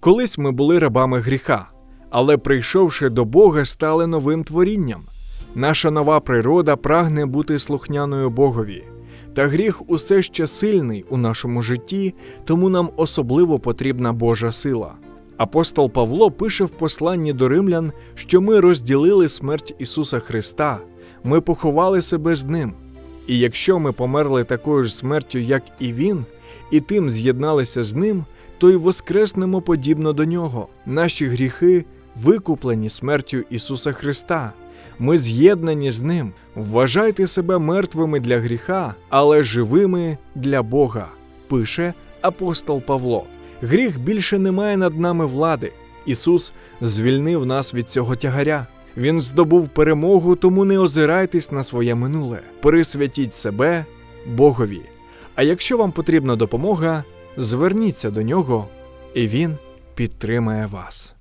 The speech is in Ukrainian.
Колись ми були рабами гріха, але прийшовши до Бога, стали новим творінням. Наша нова природа прагне бути слухняною Богові. Та гріх усе ще сильний у нашому житті, тому нам особливо потрібна Божа сила. Апостол Павло пише в посланні до римлян, що ми розділили смерть Ісуса Христа, ми поховали себе з Ним. І якщо ми померли такою ж смертю, як і Він, і тим з'єдналися з Ним, то й воскреснемо подібно до Нього. Наші гріхи викуплені смертю Ісуса Христа. Ми з'єднані з Ним. Вважайте себе мертвими для гріха, але живими для Бога, пише апостол Павло. Гріх більше не має над нами влади. Ісус звільнив нас від цього тягаря. Він здобув перемогу, тому не озирайтесь на своє минуле. Присвятіть себе Богові. А якщо вам потрібна допомога, зверніться до нього, і Він підтримає вас.